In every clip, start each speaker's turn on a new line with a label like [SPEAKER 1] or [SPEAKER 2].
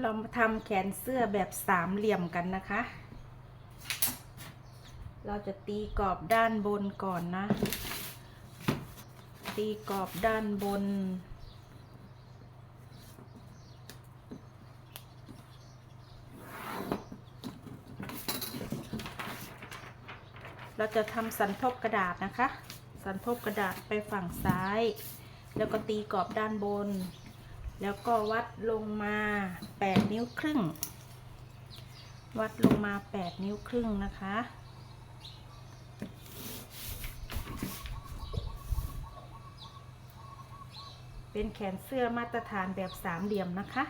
[SPEAKER 1] เรามาทำแขนเสื้อแบบสามเหลี่ยมกันนะคะ เราจะตีกรอบด้านบนก่อนนะ ตีกรอบด้านบน เราจะทำสันทบกระดาษนะคะ สันทบกระดาษไปฝั่งซ้าย แล้วก็ตีกรอบด้านบน แล้วก็วัดลงมา 8 นิ้วครึ่ง วัดลงมา 8 นิ้วครึ่งนะคะ เป็นแขนเสื้อมาตรฐานแบบสามเหลี่ยมนะคะ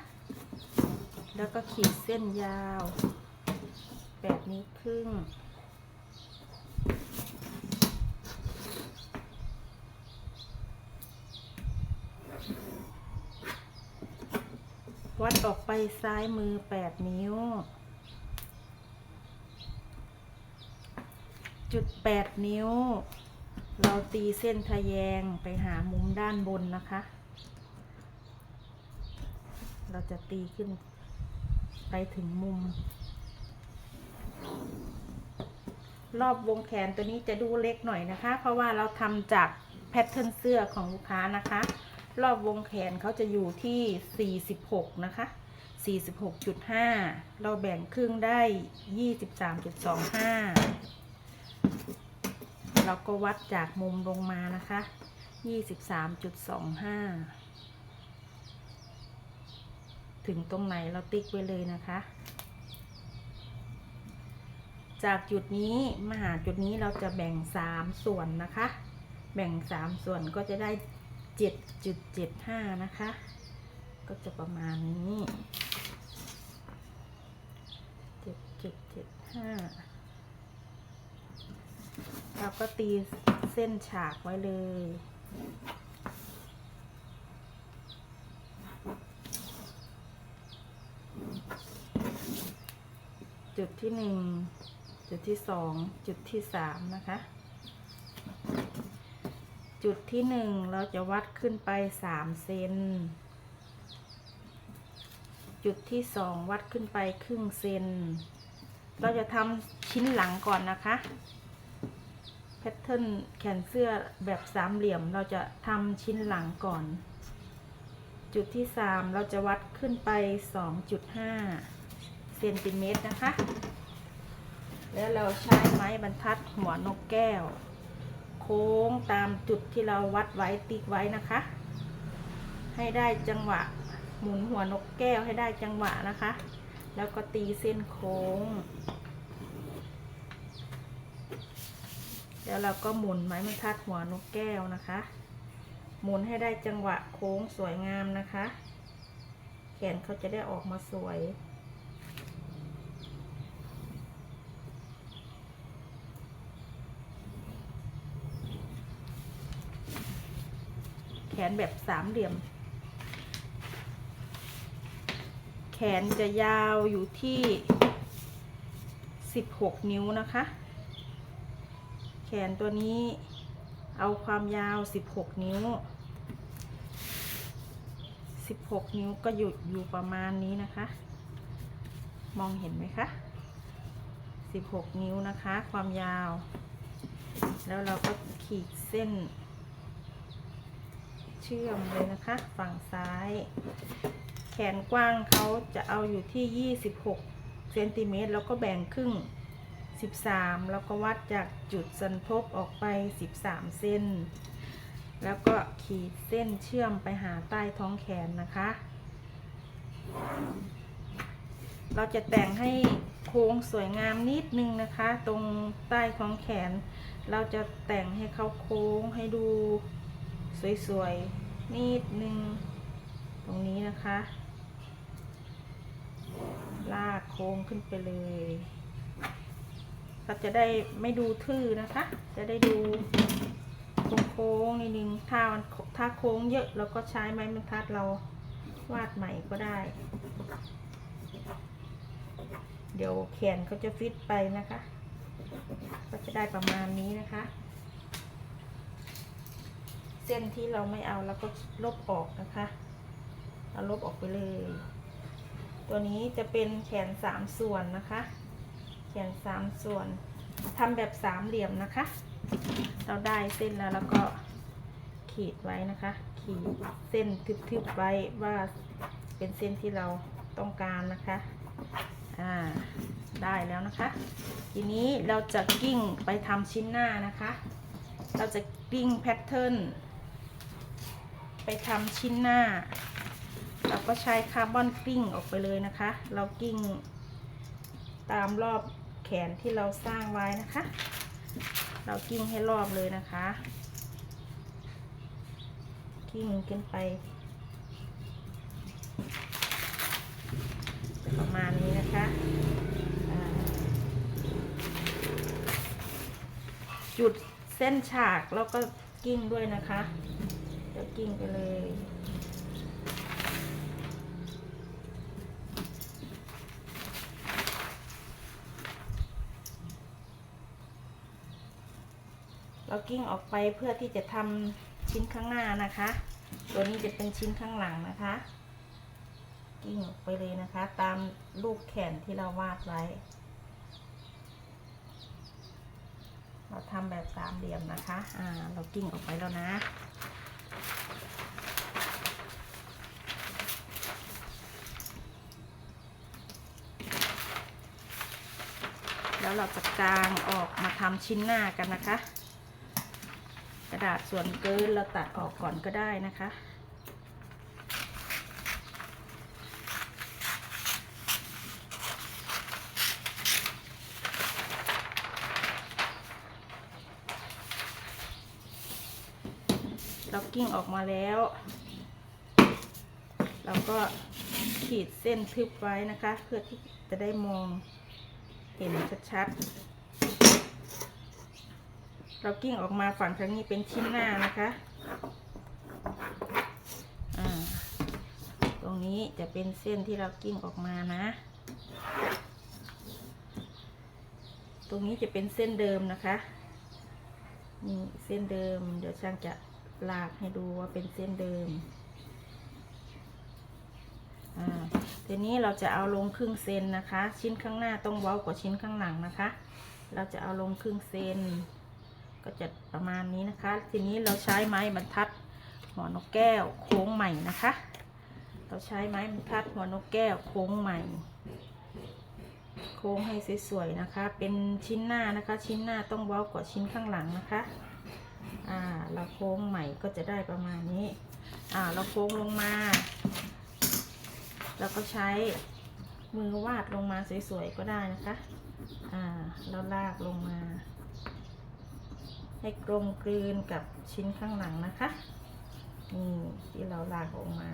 [SPEAKER 1] แล้วก็ขีดเส้นยาว 8 นิ้วครึ่ง วัดออกไปซ้ายมือ8นิ้ว จุด8นิ้ว เราตีเส้นทะแยงไปหามุมด้านบนนะคะ เราจะตีขึ้นไปถึงมุม รอบวงแขนตัวนี้จะดูเล็กหน่อยนะคะ เพราะว่าเราทำจากแพทเทิร์นเสื้อของลูกค้านะคะ รอบวงแขนเขาจะอยู่ที่ 46 นะคะ 46.5 เราแบ่งครึ่งได้ 23.25 เราก็วัดจากมุมลงมานะคะ 23.25 ถึงตรงไหนเราติ๊กไว้เลยนะคะ จากจุดนี้มาหาจุดนี้เราจะแบ่ง 3 ส่วนนะคะ แบ่ง 3 ส่วนก็จะได้ 7.75 นะคะ ก็จะประมาณนี้ 7.75 เราก็ตีเส้นฉากไว้เลยจุดที่หนึ่งจุดที่สองจุดที่สามนะคะ จุดที่หนึ่งเราจะวัดขึ้นไปสามเซน จุดที่สองวัดขึ้นไปครึ่งเซน เราจะทำชิ้นหลังก่อนนะคะ แพทเทิร์นแขนเสื้อแบบสามเหลี่ยมเราจะทำชิ้นหลังก่อน จุดที่สามเราจะวัดขึ้นไปสองจุดห้าเซนติเมตรนะคะ แล้วเราใช้ไม้บรรทัดหัวนกแก้ว ค้งตามจุดที่เราวัดไว้ติ๊กไว้นะคะ ให้ได้จังหวะหมุนหัวนกแก้วให้ได้จังหวะนะคะ แล้วก็ตีเส้นโค้ง แล้วเราก็หมุนไม้บรรทัดหัวนกแก้วนะคะ หมุนให้ได้จังหวะโค้งสวยงามนะคะ แขนเขาจะได้ออกมาสวย นแบบสามเหลี่ยม แขนจะยาวอยู่ที่16นิ้วนะคะ แขนตัวนี้เอาความยาว16นิ้ว16นิ้วก็หยุดอยู่ประมาณนี้นะคะ มองเห็นไหมคะ16นิ้วนะคะ ความยาว แล้วเราก็ขีดเส้น ชื่อมเลยนะคะ ฝั่งซ้าย แขนกว้างเขาจะเอาอยู่ที่ 26เซนติเมตรแล้วก็แบ่งครึ่ง 13 แล้วก็วัดจากจุดสันทบออกไป 13 เส้น แล้วก็ขีดเส้นเชื่อมไปหาใต้ท้องแขนนะคะ เราจะแต่งให้โค้งสวยงามนิดนึงนะคะ ตรงใต้ท้องแขน เราจะแต่งให้เขาโค้งให้ดูสวยๆ นิดนึง ตรงนี้นะคะ ลากโค้งขึ้นไปเลยก็จะได้ไม่ดูทื่อนะคะ จะได้ดูโค้งๆนิดนึงถ้ามันถ้าโค้งเยอะเราก็ใช้ไม้บรรทัดเราวาดใหม่ก็ได้ เดี๋ยวแขนเขาจะฟิตไปนะคะ ก็จะได้ประมาณนี้นะคะ เส้นที่เราไม่เอาแล้วก็ลบออกนะคะเอาลบออกไปเลย ตัวนี้จะเป็นแขนสามส่วนนะคะ แขนสามส่วนทำแบบสามเหลี่ยมนะคะ เราได้เส้นแล้วแล้วก็ขีดไว้นะคะ ขีดเส้นทึบๆไว้ว่าเป็นเส้นที่เราต้องการนะคะอ่าได้แล้วนะคะ ทีนี้เราจะกิ้งไปทำชิ้นหน้านะคะ เราจะกิ้งแพทเทิร์น ไปทำชิ้นหน้า เราก็ใช้คาร์บอนกลิ้งออกไปเลยนะคะ เรากิ้งตามรอบแขนที่เราสร้างไว้นะคะ เรากิ้งให้รอบเลยนะคะ กิ้งขึ้นไป ประมาณนี้นะคะจุดเส้นฉากแล้วก็กิ้งด้วยนะคะ เดี๋ยวกิ้งไปเลยเรากิ้งออกไปเพื่อที่จะทำชิ้นข้างหน้านะคะ ตัวนี้จะเป็นชิ้นข้างหลังนะคะ กิ้งออกไปเลยนะคะ ตามรูปแขนที่เราวาดไว้ เราทำแบบสามเหลี่ยมนะคะ อ่า เรากิ้งออกไปแล้วนะ แล้วเราจะกางออกมาทำชิ้นหน้ากันนะคะ กระดาษส่วนเกินเราตัดออกก่อนก็ได้นะคะ เรากิ้งออกมาแล้ว เราก็ขีดเส้นทึบไว้นะคะ เพื่อที่จะได้มองเห็นชัดๆเรากิ้งออกมาฝั่งทางนี้เป็นชิ้นหน้านะคะตรงนี้จะเป็นเส้นที่เรากิ้งออกมานะ ตรงนี้จะเป็นเส้นเดิมนะคะ นี่เส้นเดิม เดี๋ยวช่างจะ ลากให้ดูว่าเป็นเส้นเดิม อ่า ทีนี้เราจะเอาลงครึ่งเซนนะคะ ชิ้นข้างหน้าต้องเว้ากว่าชิ้นข้างหลังนะคะ เราจะเอาลงครึ่งเซน ก็จะประมาณนี้นะคะ ทีนี้เราใช้ไม้บรรทัดหัวนกแก้วโค้งใหม่นะคะ เราใช้ไม้บรรทัดหัวนกแก้วโค้งใหม่ โค้งให้สวยๆนะคะ เป็นชิ้นหน้านะคะ ชิ้นหน้าต้องเว้ากว่าชิ้นข้างหลังนะคะ อ่าเราโค้งใหม่ก็จะได้ประมาณนี้ อ่า เราโค้งลงมาแล้วก็ใช้มือวาดลงมาสวยๆก็ได้นะคะ อ่า เราลากลงมา ให้กลมกลืนกับชิ้นข้างหลังนะคะ นี่ที่เราลากออกมา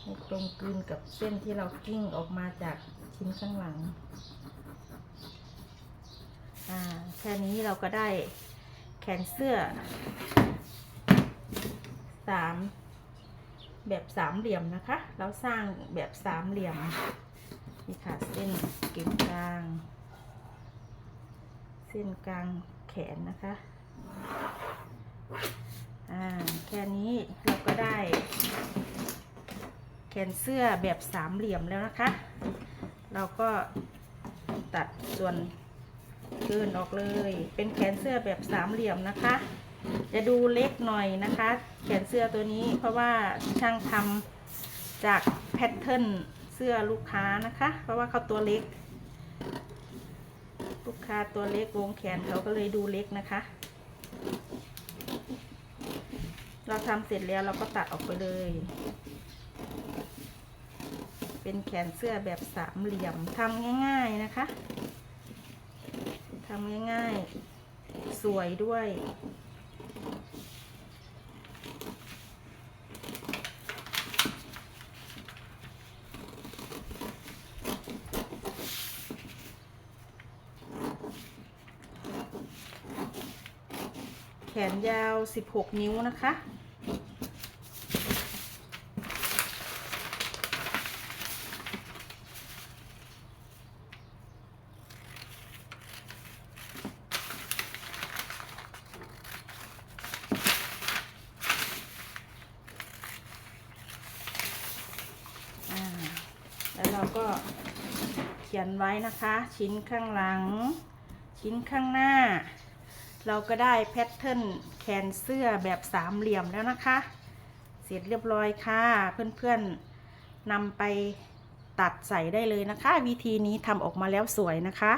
[SPEAKER 1] ให้กลมกลืนกับเส้นที่เรากิ้งออกมาจากชิ้นข้างหลัง แค่นี้เราก็ได้แขนเสื้อสามแบบสามเหลี่ยมนะคะ เราสร้างแบบสามเหลี่ยมนี่ค่ะเส้นกึ่งกลาง เส้นกลางแขนนะคะอ่าแค่นี้เราก็ได้ แขนเสื้อแบบสามเหลี่ยมแล้วนะคะ เราก็ตัดส่วน เกินออกเลย เป็นแขนเสื้อแบบสามเหลี่ยมนะคะ จะดูเล็กหน่อยนะคะ แขนเสื้อตัวนี้เพราะว่าช่างทำจากแพทเทิร์นเสื้อลูกค้านะคะ เพราะว่าเขาตัวเล็ก ลูกค้าตัวเล็กวงแขนเขาก็เลยดูเล็กนะคะ เราทำเสร็จแล้วเราก็ตัดออกไปเลย เป็นแขนเสื้อแบบสามเหลี่ยมทำง่าย ๆนะคะ ทำง่ายๆ สวยด้วยแขนยาว 16 นิ้วนะคะ ก็เขียนไว้นะคะ ชิ้นข้างหลัง ชิ้นข้างหน้า เราก็ได้แพทเทิร์นแขนเสื้อแบบสามเหลี่ยมแล้วนะคะ เสร็จเรียบร้อยค่ะ เพื่อนๆนำไปตัดใส่ได้เลยนะคะ วิธีนี้ทำออกมาแล้วสวยนะคะ